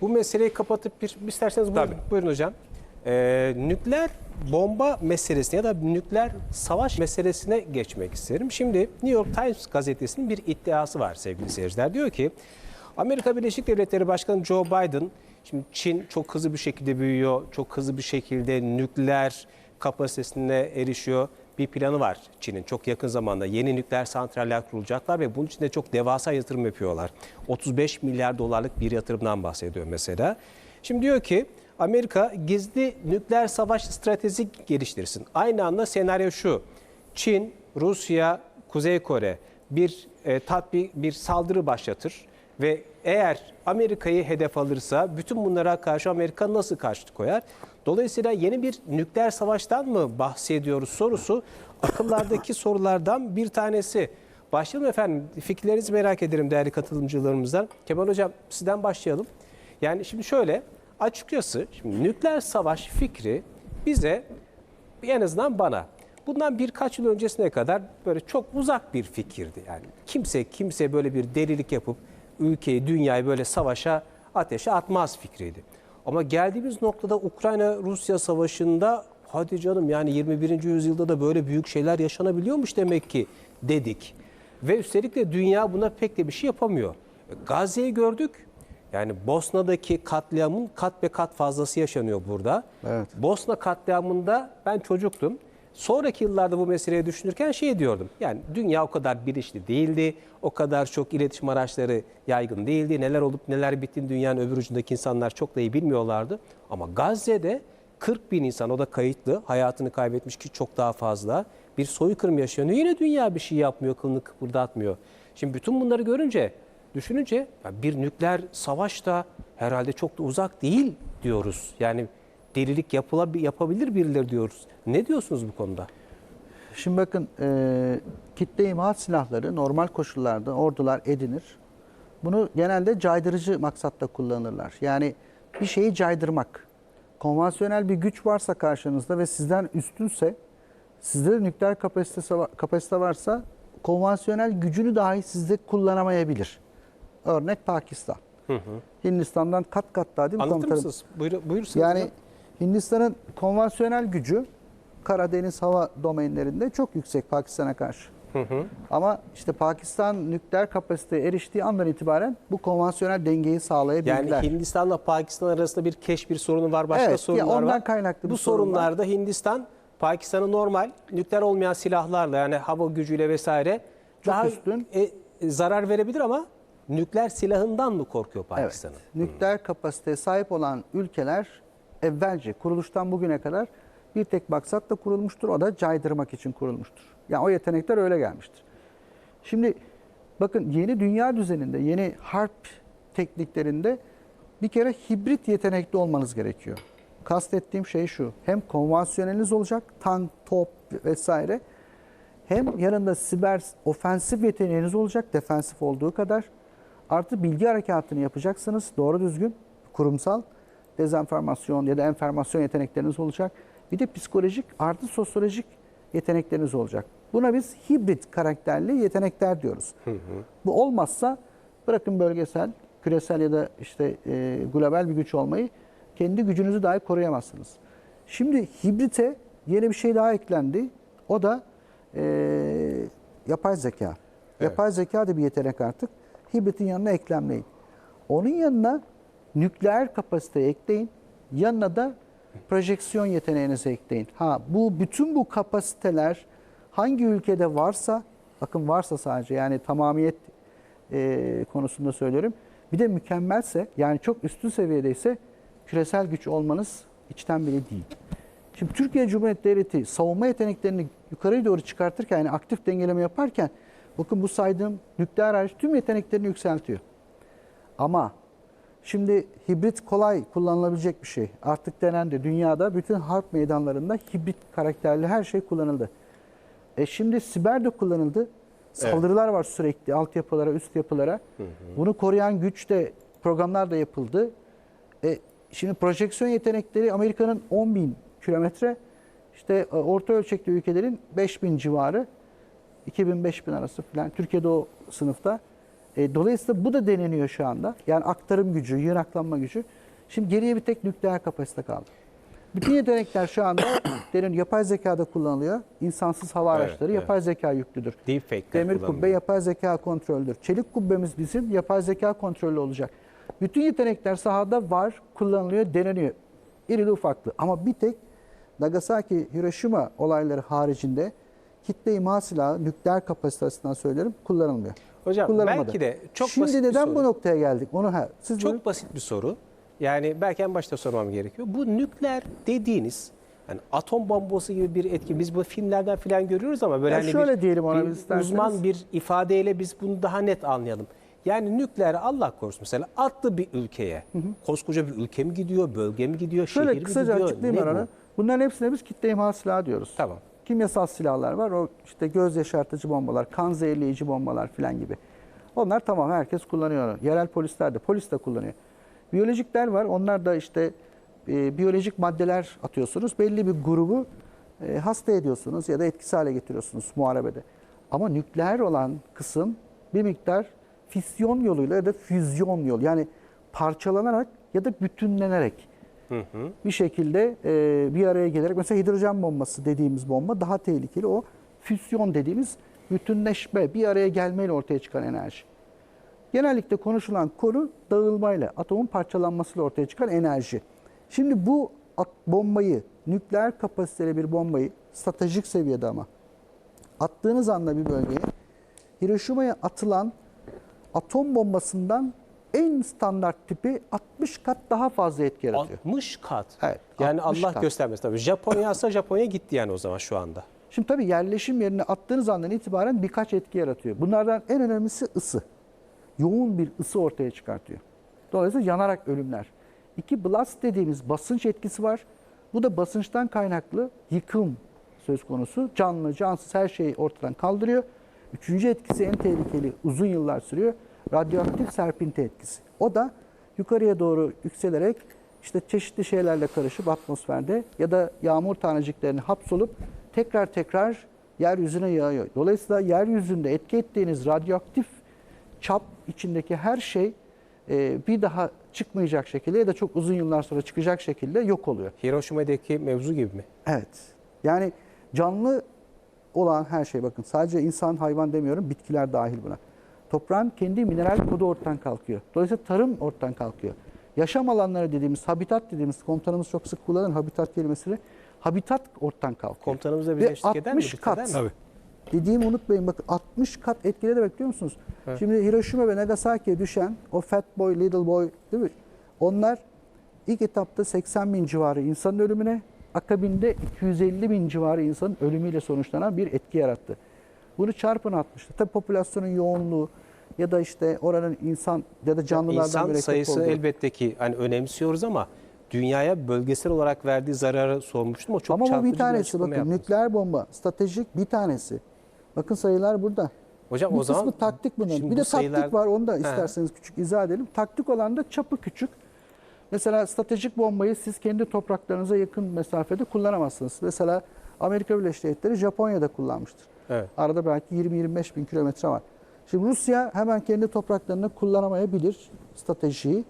Bu meseleyi kapatıp bir isterseniz buyurun, Tabii. buyurun hocam. Ee, nükleer bomba meselesine ya da nükleer savaş meselesine geçmek isterim. Şimdi New York Times gazetesinin bir iddiası var sevgili seyirciler. Diyor ki Amerika Birleşik Devletleri Başkanı Joe Biden şimdi Çin çok hızlı bir şekilde büyüyor. Çok hızlı bir şekilde nükleer kapasitesine erişiyor. Bir planı var Çin'in çok yakın zamanda yeni nükleer santraller kurulacaklar ve bunun için de çok devasa yatırım yapıyorlar. 35 milyar dolarlık bir yatırımdan bahsediyor mesela. Şimdi diyor ki Amerika gizli nükleer savaş stratejisi geliştirsin. Aynı anda senaryo şu. Çin, Rusya, Kuzey Kore bir e, tatbik, bir saldırı başlatır ve eğer Amerika'yı hedef alırsa bütün bunlara karşı Amerika nasıl karşı koyar? Dolayısıyla yeni bir nükleer savaştan mı bahsediyoruz sorusu akıllardaki sorulardan bir tanesi. Başlayalım efendim. Fikirlerinizi merak ederim değerli katılımcılarımızdan. Kemal Hocam sizden başlayalım. Yani şimdi şöyle açıkçası şimdi nükleer savaş fikri bize en azından bana bundan birkaç yıl öncesine kadar böyle çok uzak bir fikirdi. Yani kimse kimse böyle bir delilik yapıp ülkeyi, dünyayı böyle savaşa, ateşe atmaz fikriydi. Ama geldiğimiz noktada Ukrayna-Rusya savaşında hadi canım yani 21. yüzyılda da böyle büyük şeyler yaşanabiliyormuş demek ki dedik. Ve üstelik de dünya buna pek de bir şey yapamıyor. Gazze'yi gördük. Yani Bosna'daki katliamın kat be kat fazlası yaşanıyor burada. Evet. Bosna katliamında ben çocuktum. Sonraki yıllarda bu meseleyi düşünürken şey diyordum. Yani dünya o kadar bilinçli değildi. O kadar çok iletişim araçları yaygın değildi. Neler olup neler bittiğini dünyanın öbür ucundaki insanlar çok da iyi bilmiyorlardı. Ama Gazze'de 40 bin insan o da kayıtlı hayatını kaybetmiş ki çok daha fazla. Bir soykırım yaşanıyor. Yine dünya bir şey yapmıyor, kılını kıpırdatmıyor. Şimdi bütün bunları görünce, düşününce bir nükleer savaş da herhalde çok da uzak değil diyoruz. Yani delilik yapılabi- yapabilir birileri diyoruz. Ne diyorsunuz bu konuda? Şimdi bakın e, kitle imha silahları normal koşullarda ordular edinir. Bunu genelde caydırıcı maksatla kullanırlar. Yani bir şeyi caydırmak. Konvansiyonel bir güç varsa karşınızda ve sizden üstünse, sizde de nükleer kapasitesi, kapasite varsa konvansiyonel gücünü dahi sizde kullanamayabilir. Örnek Pakistan. Hindistan'dan kat kat daha değil mi Anlatır komutanım? mısınız? Buyur, buyursunuz. Yani hocam. Hindistan'ın konvansiyonel gücü Karadeniz hava domainlerinde çok yüksek Pakistan'a karşı. Ama işte Pakistan nükleer kapasiteye eriştiği andan itibaren bu konvansiyonel dengeyi Yani sağlayabildiler. Hindistan'la Pakistan arasında bir keş bir sorunu var, başka Evet, sorunlar ondan var. kaynaklı Bu sorun var. sorunlarda Hindistan Pakistan'ı normal nükleer olmayan silahlarla yani hava gücüyle vesaire Çok daha üstün. e, zarar verebilir ama nükleer silahından mı korkuyor Evet. Pakistan'ın? Nükleer kapasiteye sahip olan ülkeler evvelce kuruluştan bugüne kadar bir tek maksatla kurulmuştur. O da caydırmak için kurulmuştur. Yani o yetenekler öyle gelmiştir. Şimdi bakın yeni dünya düzeninde, yeni harp tekniklerinde bir kere hibrit yetenekli olmanız gerekiyor. Kastettiğim şey şu. Hem konvansiyoneliniz olacak, tank, top vesaire. Hem yanında siber ofensif yeteneğiniz olacak, defensif olduğu kadar. Artı bilgi harekatını yapacaksınız, doğru düzgün, kurumsal dezenformasyon ya da enformasyon yetenekleriniz olacak. Bir de psikolojik artı sosyolojik yetenekleriniz olacak. Buna biz hibrit karakterli yetenekler diyoruz. Bu olmazsa bırakın bölgesel, küresel ya da işte e, global bir güç olmayı kendi gücünüzü dahi koruyamazsınız. Şimdi hibrite yeni bir şey daha eklendi. O da e, yapay zeka. Yapay zeka da bir yetenek artık. Hibritin yanına eklemleyin. Onun yanına nükleer kapasite ekleyin. Yanına da projeksiyon yeteneğinizi ekleyin. Ha bu bütün bu kapasiteler hangi ülkede varsa bakın varsa sadece yani tamamiyet e, konusunda söylüyorum. Bir de mükemmelse yani çok üstün seviyedeyse küresel güç olmanız içten bile değil. Şimdi Türkiye Cumhuriyeti Devleti savunma yeteneklerini yukarıya doğru çıkartırken yani aktif dengeleme yaparken bakın bu saydığım nükleer hariç tüm yeteneklerini yükseltiyor. Ama şimdi hibrit kolay kullanılabilecek bir şey. Artık denendi. Dünyada bütün harp meydanlarında hibrit karakterli her şey kullanıldı. E şimdi siber de kullanıldı. Saldırılar var sürekli altyapılara, üst yapılara. Bunu koruyan güç de programlar da yapıldı. E, şimdi projeksiyon yetenekleri Amerika'nın 10 bin kilometre, işte e, orta ölçekli ülkelerin 5 bin civarı, 2000-5000 arası falan. Türkiye'de o sınıfta. E, dolayısıyla bu da deneniyor şu anda. Yani aktarım gücü, yığınaklanma gücü. Şimdi geriye bir tek nükleer kapasite kaldı. Bütün yetenekler şu anda derin yapay zekada kullanılıyor. İnsansız hava Evet, araçları evet. yapay zeka yüklüdür. Deepfake'ler Demir kubbe yapay zeka kontrolüdür. Çelik kubbemiz bizim yapay zeka kontrollü olacak. Bütün yetenekler sahada var, kullanılıyor, deneniyor. İrili ufaklı. Ama bir tek Nagasaki, Hiroşima olayları haricinde kitle imha silahı nükleer kapasitesinden söylerim kullanılmıyor. Hocam Kullanılmadı. belki de çok Şimdi basit bir neden soru. bu noktaya geldik? Onu ha, siz buyurun. Çok basit bir soru. Yani belki en başta sormam gerekiyor. Bu nükleer dediğiniz yani atom bombası gibi bir etki. Biz bu filmlerden falan görüyoruz ama böyle Ya hani şöyle bir, diyelim ona bir isterseniz. uzman bir ifadeyle biz bunu daha net anlayalım. Yani nükleer Allah korusun mesela attı bir ülkeye. Koskoca bir ülke mi gidiyor, bölge mi gidiyor, Şöyle şehir mi kısaca gidiyor? açıklayayım ben ne bu? onu. Bunların hepsine biz kitle imha silahı diyoruz. Tamam. Kimyasal silahlar var. O işte göz yaşartıcı bombalar, kan zehirleyici bombalar filan gibi. Onlar tamam herkes kullanıyor. Yerel polisler de, polis de kullanıyor. Biyolojikler var. Onlar da işte e, biyolojik maddeler atıyorsunuz. Belli bir grubu e, hasta ediyorsunuz ya da etkisiz hale getiriyorsunuz muharebede. Ama nükleer olan kısım bir miktar fisyon yoluyla ya da füzyon yolu yani parçalanarak ya da bütünlenerek bir şekilde e, bir araya gelerek mesela hidrojen bombası dediğimiz bomba daha tehlikeli. O füsyon dediğimiz bütünleşme, bir araya gelmeyle ortaya çıkan enerji. Genellikle konuşulan konu dağılmayla, atomun parçalanmasıyla ortaya çıkan enerji. Şimdi bu bombayı, nükleer kapasiteli bir bombayı, stratejik seviyede ama attığınız anda bir bölgeye, Hiroşima'ya atılan atom bombasından en standart tipi 60 kat daha fazla etki yaratıyor. 60 kat. Evet, Yani 60 Allah kat. göstermesin tabii. Japonya ise Japonya gitti yani o zaman şu anda. Şimdi tabii yerleşim yerine attığınız andan itibaren birkaç etki yaratıyor. Bunlardan en önemlisi ısı. Yoğun bir ısı ortaya çıkartıyor. Dolayısıyla yanarak ölümler. İki blast dediğimiz basınç etkisi var. Bu da basınçtan kaynaklı yıkım söz konusu. Canlı, cansız her şeyi ortadan kaldırıyor. Üçüncü etkisi en tehlikeli, uzun yıllar sürüyor. Radyoaktif serpinti etkisi. O da yukarıya doğru yükselerek işte çeşitli şeylerle karışıp atmosferde ya da yağmur taneciklerini hapsolup tekrar tekrar yeryüzüne yağıyor. Dolayısıyla yeryüzünde etki ettiğiniz radyoaktif çap içindeki her şey e, bir daha çıkmayacak şekilde ya da çok uzun yıllar sonra çıkacak şekilde yok oluyor. Hiroşima'daki mevzu gibi mi? Evet. Yani canlı olan her şey bakın sadece insan hayvan demiyorum bitkiler dahil buna. Toprağın kendi mineral kodu ortadan kalkıyor. Dolayısıyla tarım ortadan kalkıyor. Yaşam alanları dediğimiz, habitat dediğimiz, komutanımız çok sık kullanır habitat kelimesini. Habitat ortadan kalkıyor. Komutanımızla bize Ve eşlik eder mi? 60 Dikkat kat. eder mi? Dediğimi unutmayın bakın 60 kat etkile de bekliyor musunuz? Şimdi Hiroşima ve Nagasaki'ye düşen o Fat Boy, Little Boy değil mi? Onlar ilk etapta 80 bin civarı insanın ölümüne, akabinde 250 bin civarı insanın ölümüyle sonuçlanan bir etki yarattı. Bunu çarpın 60'ta. Tabii popülasyonun yoğunluğu ya da işte oranın insan ya da canlılardan İnsan sayısı olduğu. elbette ki hani önemsiyoruz ama dünyaya bölgesel olarak verdiği zararı sormuştum. O çok Ama bu bir tanesi açıklama bakın yaptınız. nükleer bomba stratejik bir tanesi. Bakın sayılar burada. Hocam bir o zaman taktik bunun. Bir bu de taktik sayılar- var onu da He. isterseniz küçük izah edelim. Taktik olan da çapı küçük. Mesela stratejik bombayı siz kendi topraklarınıza yakın mesafede kullanamazsınız. Mesela Amerika Birleşik Devletleri Japonya'da kullanmıştır. Evet. Arada belki 20-25 bin kilometre var. Şimdi Rusya hemen kendi topraklarını kullanamayabilir stratejiyi.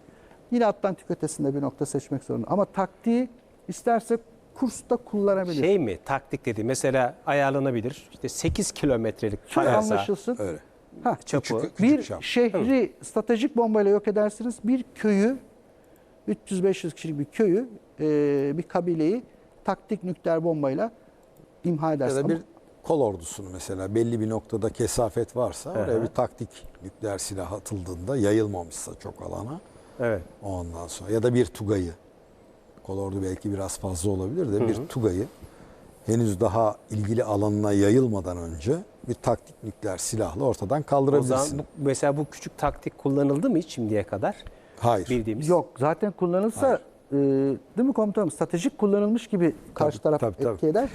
Yine Atlantik ötesinde bir nokta seçmek zorunda. Ama taktiği isterse kursta kullanabilir. şey mi taktik dedi mesela ayarlanabilir. İşte 8 kilometrelik fayasa anlaşılsın. Öyle. Ha, çapı. Küçük- küçük bir çap. şehri stratejik bombayla yok edersiniz. Bir köyü 300-500 kişilik bir köyü, e, bir kabileyi taktik nükleer bombayla imha Ya edersiniz. da bir kol ordusunu mesela belli bir noktada kesafet varsa oraya bir taktik nükleer silah atıldığında yayılmamışsa çok alana Evet. ondan sonra ya da bir tugayı kol ordu belki biraz fazla olabilir de bir tugayı henüz daha ilgili alanına yayılmadan önce bir taktik nükleer silahla ortadan O zaman kaldırabilirsin. bu, mesela bu küçük taktik kullanıldı mı hiç şimdiye kadar? Hayır. Bildiğimiz. Yok zaten kullanılsa e, değil mi komutanım stratejik kullanılmış gibi karşı taraf tabii, tabii. etki eder.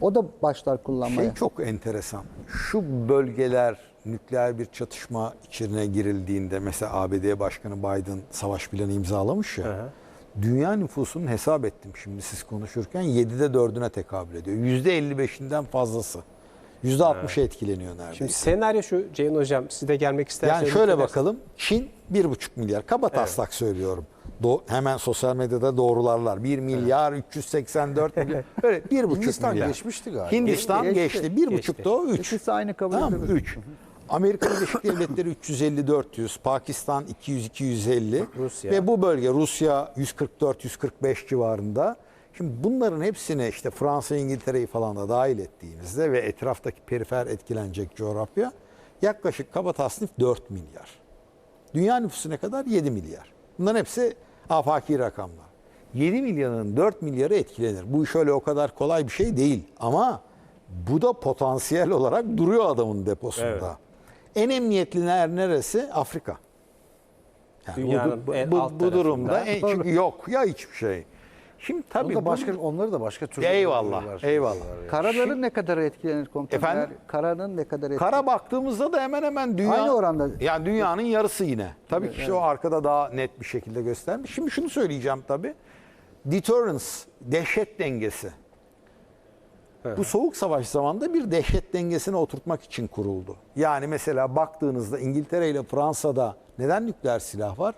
O da başlar kullanmaya. Şey çok enteresan. Şu bölgeler nükleer bir çatışma içine girildiğinde mesela ABD Başkanı Biden savaş planı imzalamış ya. Hı hı. Dünya nüfusunun hesap ettim şimdi siz konuşurken 7'de 4'üne tekabül ediyor. %55'inden fazlası. %60'a etkileniyor neredeyse. Şimdi senaryo şu Ceyhun Hocam siz de gelmek isterseniz. Yani şöyle bakalım. Çin 1,5 milyar. Kaba taslak söylüyorum. Do- hemen sosyal medyada doğrularlar. 1 milyar 384 milyon. Böyle 1,5 Hindistan milyar. geçmişti galiba. Hindistan Geçti, geçti. geçti. 1,5 da o 3. İkisi aynı kabul Tamam edilir. 3. Amerika Birleşik Devletleri 350-400, Pakistan 200-250 Rusya. ve bu bölge Rusya 144-145 civarında. Şimdi bunların hepsine işte Fransa, İngiltere'yi falan da dahil ettiğimizde ve etraftaki perifer etkilenecek coğrafya yaklaşık kaba tasnif 4 milyar. Dünya nüfusu ne kadar? 7 milyar. Bunların hepsi afaki rakamlar. 7 milyarın 4 milyarı etkilenir. Bu iş öyle o kadar kolay bir şey değil. Ama bu da potansiyel olarak duruyor adamın deposunda. Evet. En emniyetli yer neresi? Afrika. Yani Dünyanın bu, en bu, alt bu durumda en, çünkü yok ya hiçbir şey. Şimdi tabii Tabii başka, bunun- onları da başka türlü Eyvallah, eyvallah. Karaların ne kadar etkilenir komutanım? Efendim? Karanın ne kadar etkilenir? Kara baktığımızda da hemen hemen dünya Aynı oranda. Yani dünyanın yarısı yine. Tabii ki işte o arkada daha net bir şekilde göstermiş. Şimdi şunu söyleyeceğim tabii. Deterrence, dehşet dengesi. Bu soğuk savaş zamanında bir dehşet dengesini oturtmak için kuruldu. Yani mesela baktığınızda İngiltere ile Fransa'da neden nükleer silah var?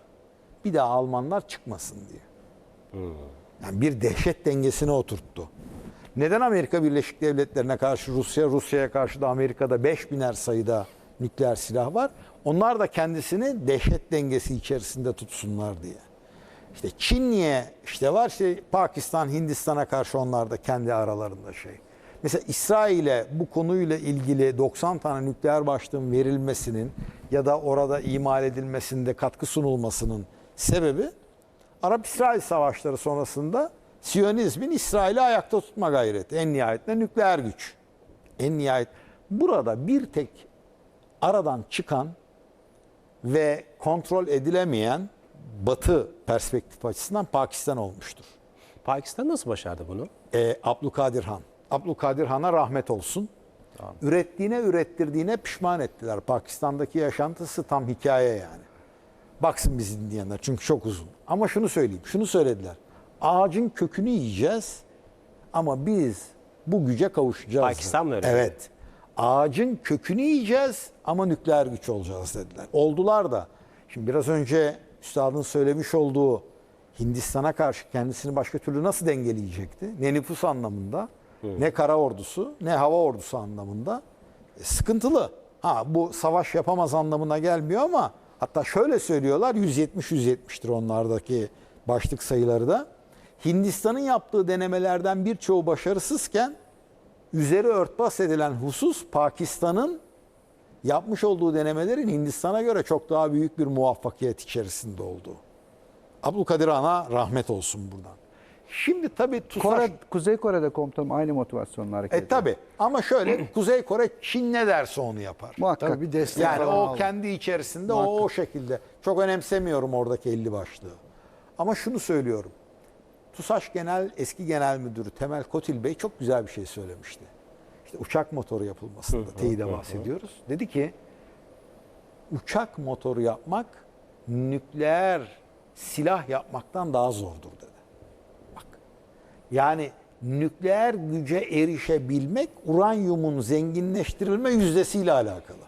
Bir daha Almanlar çıkmasın diye. Yani bir dehşet dengesini oturttu. Neden Amerika Birleşik Devletleri'ne karşı Rusya, Rusya'ya karşı da Amerika'da 5 biner sayıda nükleer silah var? Onlar da kendisini dehşet dengesi içerisinde tutsunlar diye. İşte Çin niye işte var işte Pakistan, Hindistan'a karşı onlar da kendi aralarında şey. Mesela İsrail'e bu konuyla ilgili 90 tane nükleer başlığın verilmesinin ya da orada imal edilmesinde katkı sunulmasının sebebi Arap-İsrail savaşları sonrasında Siyonizmin İsrail'i ayakta tutma gayreti. En nihayetinde nükleer güç. En nihayet burada bir tek aradan çıkan ve kontrol edilemeyen Batı perspektif açısından Pakistan olmuştur. Pakistan nasıl başardı bunu? Ee, Abdülkadir Han. Abdülkadir Han'a rahmet olsun. Ürettiğine ürettirdiğine pişman ettiler. Pakistan'daki yaşantısı tam hikaye yani. Baksın bizi dinleyenler çünkü çok uzun. Ama şunu söyleyeyim, şunu söylediler. Ağacın kökünü yiyeceğiz ama biz bu güce kavuşacağız. Pakistan mı öyle Evet. Ağacın kökünü yiyeceğiz ama nükleer güç olacağız dediler. Oldular da. Şimdi biraz önce üstadın söylemiş olduğu Hindistan'a karşı kendisini başka türlü nasıl dengeleyecekti? Ne nüfus anlamında, ne kara ordusu, ne hava ordusu anlamında. E, sıkıntılı. Ha bu savaş yapamaz anlamına gelmiyor ama hatta şöyle söylüyorlar 170-170'tir onlardaki başlık sayıları da. Hindistan'ın yaptığı denemelerden birçoğu başarısızken üzeri örtbas edilen husus Pakistan'ın yapmış olduğu denemelerin Hindistan'a göre çok daha büyük bir muvaffakiyet içerisinde olduğu. Abdülkadir Han'a rahmet olsun buradan. Şimdi tabii TUSAŞ... Kore, Kuzey Kore'de komutanım aynı motivasyonla hareket E ediyor. tabii ama şöyle Kuzey Kore Çin ne derse onu yapar. Muhakkak. Tabii bir destek Yani o aldı. kendi içerisinde o, o şekilde. Çok önemsemiyorum oradaki 50 başlığı. Ama şunu söylüyorum. TUSAŞ Genel eski Genel Müdürü Temel Kotil Bey çok güzel bir şey söylemişti. İşte uçak motoru yapılmasında teyide bahsediyoruz. Dedi ki uçak motoru yapmak nükleer silah yapmaktan daha zordur dedi. Yani nükleer güce erişebilmek uranyumun zenginleştirilme yüzdesiyle alakalı.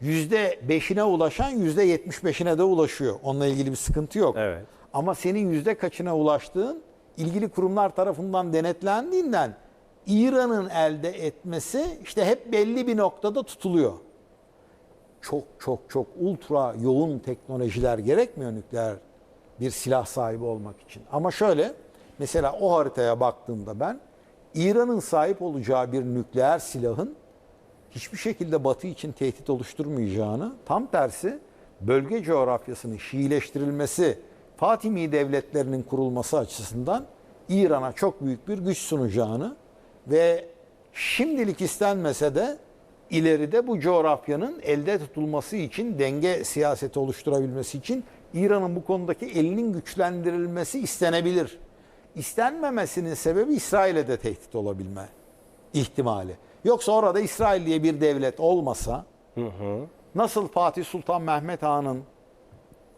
Yüzde beşine ulaşan yüzde yetmiş beşine de ulaşıyor. Onunla ilgili bir sıkıntı yok. Evet. Ama senin yüzde kaçına ulaştığın ilgili kurumlar tarafından denetlendiğinden İran'ın elde etmesi işte hep belli bir noktada tutuluyor. Çok çok çok ultra yoğun teknolojiler gerekmiyor nükleer bir silah sahibi olmak için. Ama şöyle mesela o haritaya baktığımda ben İran'ın sahip olacağı bir nükleer silahın hiçbir şekilde Batı için tehdit oluşturmayacağını, tam tersi bölge coğrafyasının Şiileştirilmesi, Fatimi devletlerinin kurulması açısından İran'a çok büyük bir güç sunacağını ve şimdilik istenmese de ileride bu coğrafyanın elde tutulması için denge siyaseti oluşturabilmesi için İran'ın bu konudaki elinin güçlendirilmesi istenebilir. İstenmemesinin sebebi İsrail'e de tehdit olabilme ihtimali. Yoksa orada İsrail diye bir devlet olmasa nasıl Fatih Sultan Mehmet Han'ın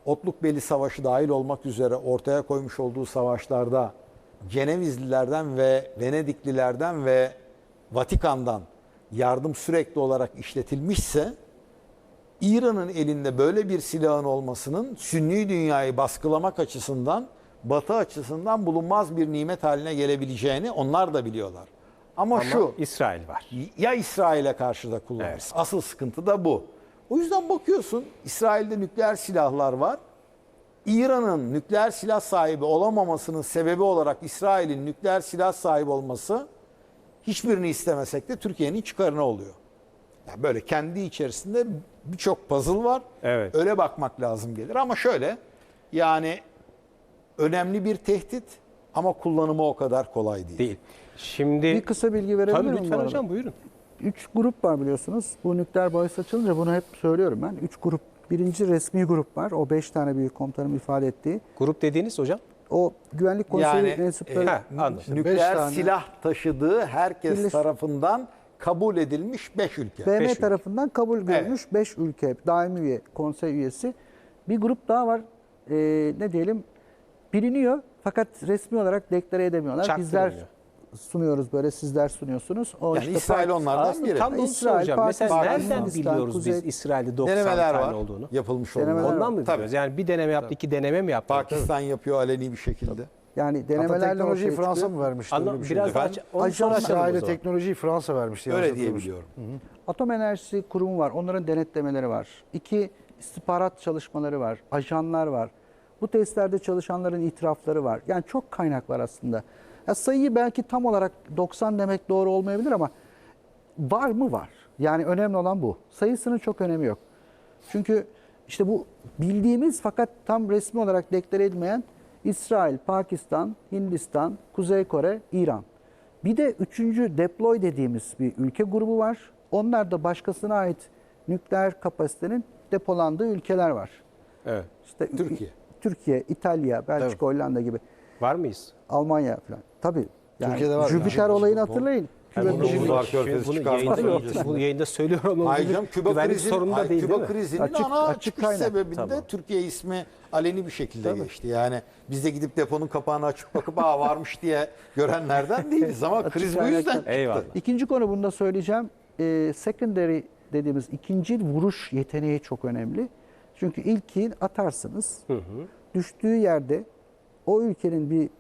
Otlukbeli Savaşı dahil olmak üzere ortaya koymuş olduğu savaşlarda Cenevizlilerden ve Venediklilerden ve Vatikan'dan yardım sürekli olarak işletilmişse İran'ın elinde böyle bir silahın olmasının Sünni dünyayı baskılamak açısından Batı açısından bulunmaz bir nimet haline gelebileceğini onlar da biliyorlar. Ama, Ama şu İsrail var. ya İsrail'e karşı da kullanırız. Evet. Asıl sıkıntı da bu. O yüzden bakıyorsun İsrail'de nükleer silahlar var. İran'ın nükleer silah sahibi olamamasının sebebi olarak İsrail'in nükleer silah sahibi olması hiçbirini istemesek de Türkiye'nin çıkarına oluyor. Yani böyle kendi içerisinde birçok puzzle var. Evet. Öyle bakmak lazım gelir ama şöyle yani önemli bir tehdit ama kullanımı o kadar kolay değil. Değil. Şimdi Bir kısa bilgi verebilir Tabii miyim bu lütfen hocam buyurun. Üç grup var biliyorsunuz. Bu nükleer bahis açılınca bunu hep söylüyorum ben. Üç grup. Birinci resmi grup var. O beş tane büyük komutanım ifade ettiği. Grup dediğiniz hocam. O güvenlik konseyi Yani, mensupları Ha, anladım. beş Nükleer tane. silah taşıdığı herkes Birleş- tarafından kabul edilmiş 5 ülke. BM Beş ülke. tarafından kabul görmüş 5 ülke daimi üye, konsey üyesi. Bir grup daha var. Ee, ne diyelim? Biliniyor fakat resmi olarak deklare edemiyorlar. Bizler sunuyoruz böyle sizler sunuyorsunuz. O Yani İsrail Pakistan- onlardan biri. tam da onu İsrail, soracağım. Mesela Pakistan, nereden Hindistan, biliyoruz Kuzey- biz İsrail'de 90 Denemeler tane var. olduğunu? Yapılmış olanlar. Ondan mı Tabii. biliyoruz? Yani bir deneme yaptı, iki deneme mi yaptı? Pakistan yapıyor aleni bir şekilde. Yani Hatta denemelerle teknolojiyi ortaya Fransa çıkıyor. mı vermişti? Anla, öyle bir şey? biraz daha İsrail'e zaman. teknolojiyi Fransa vermişti. Öyle diye biliyorum. Atom Enerjisi Kurumu var. Onların denetlemeleri var. İki istihbarat çalışmaları var. Ajanlar var. Bu testlerde çalışanların itirafları var. Yani çok kaynak var aslında. Ya sayıyı belki tam olarak 90 demek doğru olmayabilir ama var mı var. Yani önemli olan bu. Sayısının çok önemi yok. Çünkü işte bu bildiğimiz fakat tam resmi olarak deklare edilmeyen İsrail, Pakistan, Hindistan, Kuzey Kore, İran. Bir de üçüncü deploy dediğimiz bir ülke grubu var. Onlar da başkasına ait nükleer kapasitenin depolandığı ülkeler var. Evet. İşte Türkiye. Türkiye, İtalya, Belçika, Hollanda gibi. Var mıyız? Almanya falan. Tabii. Yani Türkiye'de var. Jüpiter Yani olayını hatırlayın. Yani bunu, bunu, bunu yayında, yok. bu yayında söylüyorum. ama Hayır canım Küba güvenlik krizinin, sorunu da değil Küba değil mi? krizinin Açık- ana açık çıkış kaynak. sebebinde Tamam. Türkiye ismi aleni bir şekilde geçti. Yani biz de gidip deponun kapağını açıp bakıp aa varmış diye görenlerden değiliz ama Açık kriz bu yüzden çıktı. Eyvallah. İkinci konu bunu da söyleyeceğim. Ee, secondary dediğimiz ikinci vuruş yeteneği çok önemli. Çünkü ilki atarsınız. Düştüğü yerde o ülkenin bir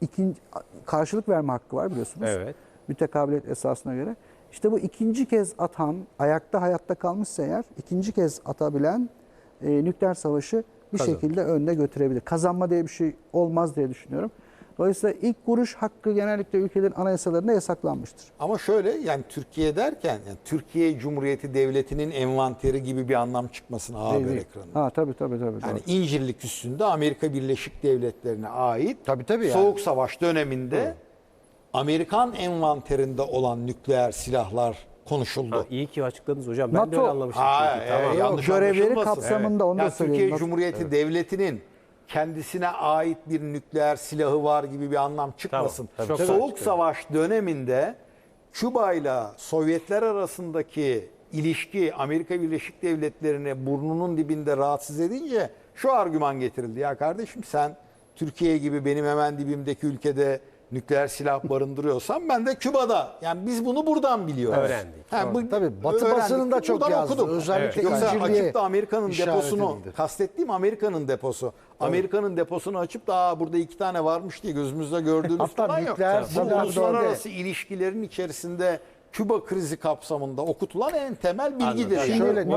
ikinci karşılık verme hakkı var biliyorsunuz. Evet. Mütekabiliyet esasına göre. İşte bu ikinci kez atan, ayakta hayatta kalmışsa eğer ikinci kez atabilen e, nükleer savaşı bir Kazanır. şekilde önde götürebilir. Kazanma diye bir şey olmaz diye düşünüyorum. Dolayısıyla ilk vuruş hakkı genellikle ülkelerin anayasalarında yasaklanmıştır. Ama şöyle yani Türkiye derken yani Türkiye Cumhuriyeti Devleti'nin envanteri gibi bir anlam çıkmasın haber Değil, değil. ekranında. Ha tabii tabii tabii. Yani doğru. İncirlik üstünde Amerika Birleşik Devletleri'ne ait Tabii, tabii yani. Soğuk Savaş döneminde Amerikan envanterinde olan nükleer silahlar konuşuldu. Ha, iyi ki açıkladınız hocam. Ben de NATO- öyle anlamıştım. Ha, çünkü. e, Tamam. yanlış Görevleri anlaşılmasın. kapsamında onu da Yani söyleyeyim. Türkiye Cumhuriyeti Devleti'nin kendisine ait bir nükleer silahı var gibi bir anlam çıkmasın. Tamam, tabii. Çok Soğuk açık. Savaş döneminde Küba ile Sovyetler arasındaki ilişki Amerika Birleşik Devletleri'ne burnunun dibinde rahatsız edince şu argüman getirildi. Ya kardeşim sen Türkiye gibi benim hemen dibimdeki ülkede nükleer silah barındırıyorsan ben de Küba'da. Yani biz bunu buradan biliyoruz. Öğrendik. Ha, bu- Tabii, Batı öğrendik, basınında çok buradan yazdı. okuduk. Özellikle Yoksa İncirliğe açıp da Amerika'nın deposunu kastettiğim Amerika'nın deposu. Amerika'nın deposunu açıp da "Aa, burada iki tane varmış diye gözümüzde gördüğümüz Hatta falan yok. nükleer Bu silah uluslararası ilişkilerin içerisinde Küba krizi kapsamında okutulan en temel bilgidir. Yani Şöyle